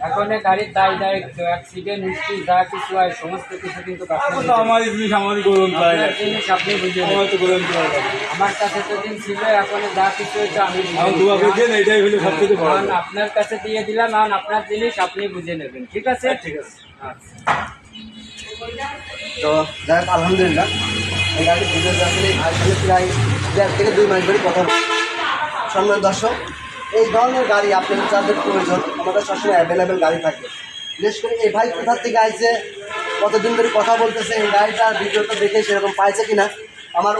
এখন গাড়ির দায় দায়িত্ব অ্যাক্সিডেন্ট হিস্ট্রি যা কিছু হয় সমস্ত কিছু কিন্তু আমার জিনিস আমারই গ্রহণ করা আপনার জিনিস আপনি বুঝে আমার তো গ্রহণ করা আমার কাছে তো দিন ছিল এখন যা কিছু হয়েছে আমি দোয়া এটাই হলো সব থেকে বড় আপনার কাছে দিয়ে দিলাম এখন আপনার জিনিস আপনি বুঝে নেবেন। ঠিক আছে? ঠিক আছে। আচ্ছা। তো যাই আলহামদুলিল্লাহ। এই গাড়ি ভিডিও প্রায় দেড় থেকে দুই মাস ধরে কথা। সম্মানিত দর্শক এই ধরনের গাড়ি আপনাদের যাদের প্রয়োজন আমাদের সবসময় অ্যাভেলেবেল গাড়ি থাকে বিশেষ করে এই ভাই কোথার থেকে আইছে কতদিন ধরে কথা বলতেছে এই গাড়িটা ভিডিওটা দেখে সেরকম পাইছে কিনা আমার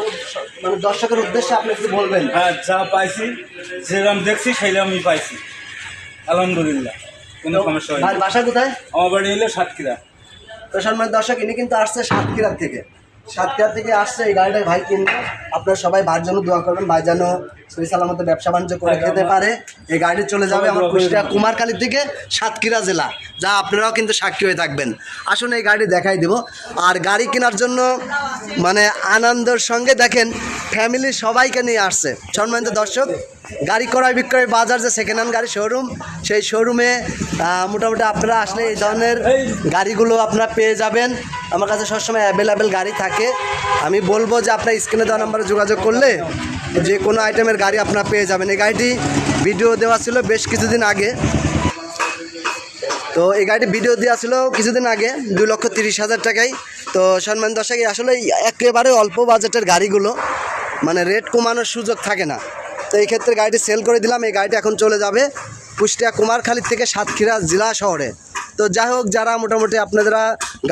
মানে দর্শকের উদ্দেশ্যে আপনি একটু বলবেন। হ্যাঁ যা পাইছি যেরকম দেখছি সেইরকম আমি পাইছি। আলহামদুলিল্লাহ কোনো সমস্যা হয়নি। বাসা কোথায়? আমার বাড়ি হলো সাতক্ষীরা। তো সম্মানিত দর্শক ইনি কিন্তু আসছে সাতক্ষীরা থেকে। সাতক্ষীরা থেকে আসছে, এই গাড়িটা ভাই কিনবো আপনারা সবাই ভাইয়ের জন্য দোয়া করবেন, ভাই যেন সহি সালামতে ব্যবসা বাণিজ্য করে খেতে পারে। এই গাড়ি চলে যাবে আমার কুষ্টিয়া কুমারখালীর দিকে, সাতক্ষীরা জেলা। যা আপনারাও কিন্তু সাক্ষী হয়ে থাকবেন। আসুন এই গাড়ি দেখাই দেব। আর গাড়ি কেনার জন্য মানে আনন্দের সঙ্গে দেখেন ফ্যামিলি সবাইকে নিয়ে আসছে। সম্মানিত দর্শক, গাড়ি ক্রয় বিক্রয় বাজার যে সেকেন্ড হ্যান্ড গাড়ি শোরুম সেই শোরুমে মোটামুটি আপনারা আসলে এই ধরনের গাড়িগুলো আপনারা পেয়ে যাবেন। আমার কাছে সবসময় অ্যাভেলেবেল গাড়ি থাকে। আমি বলব যে আপনার স্ক্রিনে দেওয়া নাম্বারে যোগাযোগ করলে যে কোনো আইটেমের গাড়ি আপনারা পেয়ে যাবেন। এই গাড়িটি ভিডিও দেওয়া ছিল বেশ কিছুদিন আগে। তো এই গাড়িটি ভিডিও দেওয়া ছিল কিছুদিন আগে, দুই লক্ষ তিরিশ হাজার টাকায়। তো সম্মান দশাক আসলে একেবারে অল্প বাজেটের গাড়িগুলো মানে রেট কমানোর সুযোগ থাকে না। তো এই ক্ষেত্রে গাড়িটি সেল করে দিলাম, এই গাড়িটি এখন চলে যাবে কুষ্টিয়া কুমারখালী থেকে সাতক্ষীরা জেলা শহরে। তো যাই হোক, যারা মোটামুটি আপনারা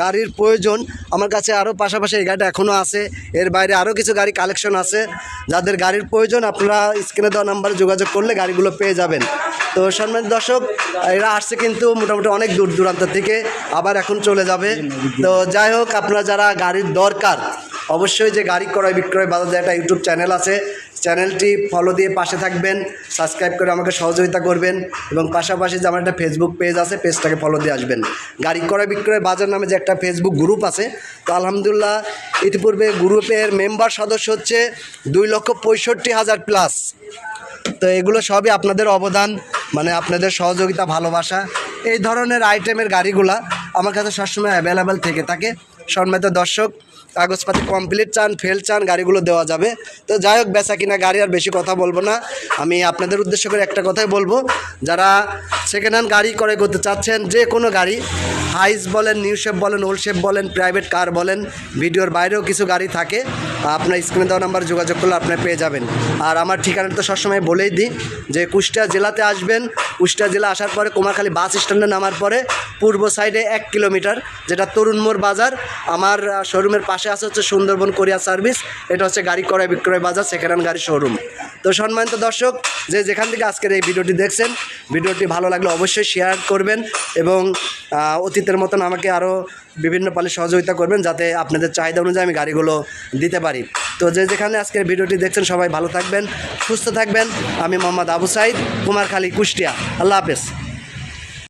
গাড়ির প্রয়োজন, আমার কাছে আরও পাশাপাশি এই গাড়িটা এখনও আছে। এর বাইরে আরও কিছু গাড়ি কালেকশন আছে। যাদের গাড়ির প্রয়োজন, আপনারা স্ক্রিনে দেওয়া নাম্বারে যোগাযোগ করলে গাড়িগুলো পেয়ে যাবেন। তো সম্মানিত দর্শক, এরা আসছে কিন্তু মোটামুটি অনেক দূর দূরান্ত থেকে, আবার এখন চলে যাবে। তো যাই হোক, আপনারা যারা গাড়ির দরকার অবশ্যই যে গাড়ি ক্রয়, বিক্রয়, বাজার একটা ইউটিউব চ্যানেল আছে। চ্যানেলটি ফলো দিয়ে পাশে থাকবেন সাবস্ক্রাইব করে আমাকে সহযোগিতা করবেন এবং পাশাপাশি যে আমার একটা ফেসবুক পেজ আছে পেজটাকে ফলো দিয়ে আসবেন। গাড়ি ক্রয়, বিক্রয়, বাজার নামে যে একটা ফেসবুক গ্রুপ আছে, তো আলহামদুলিল্লাহ ইতিপূর্বে গ্রুপের মেম্বার সদস্য হচ্ছে দুই লক্ষ পঁয়ষট্টি হাজার প্লাস তো এগুলো সবই আপনাদের অবদান মানে আপনাদের সহযোগিতা, ভালোবাসা, এই ধরনের আইটেমের গাড়িগুলা আমার কাছে সবসময় অ্যাভেলেবেল থেকে থাকে। সম্মানিত দর্শক কাগজপাতি কমপ্লিট চান ফেল চান, গাড়িগুলো দেওয়া যাবে। তো যাই হোক, বেচা কিনা গাড়ি আর বেশি কথা বলব না। আমি আপনাদের উদ্দেশ্য করে একটা কথাই বলব। যারা সেকেন্ড হ্যান্ড গাড়ি করে করতে চাচ্ছেন, যে কোনো গাড়ি হাইস বলেন নিউ শেপ বলেন ওল্ড শেপ বলেন প্রাইভেট কার বলেন, ভিডিওর বাইরেও কিছু গাড়ি থাকে। আপনার স্ক্রিনে দেওয়া নাম্বার যোগাযোগ করলে আপনি পেয়ে যাবেন। আর আমার ঠিকানা তো সবসময় বলেই দিই যে কুষ্টিয়া জেলাতে আসবেন। কুষ্টিয়া জেলা আসার পরে কুমারখালী বাস স্ট্যান্ডে নামার পরে পূর্ব সাইডে এক কিলোমিটার, যেটা তরুণমোড় বাজার। আমার শোরুমের পাশে আছে হচ্ছে সুন্দরবন কোরিয়া সার্ভিস এটা হচ্ছে গাড়ি ক্রয় বিক্রয় বাজার সেকেন্ড হ্যান্ড গাড়ি শোরুম তো সম্মানিত দর্শক, যে যেখান থেকে আজকের এই ভিডিওটি দেখছেন, ভিডিওটি ভালো লাগলে অবশ্যই শেয়ার করবেন এবং অতীতের মতন আমাকে আরও বিভিন্ন পালে সহযোগিতা করবেন যাতে আপনাদের চাহিদা অনুযায়ী আমি গাড়িগুলো দিতে পারি। তো যে যেখানে আজকের ভিডিওটি দেখছেন, সবাই ভালো থাকবেন, সুস্থ থাকবেন। আমি মোহাম্মদ আবু সাইদ, কুমারখালী, কুষ্টিয়া। আল্লাহ হাফেজ।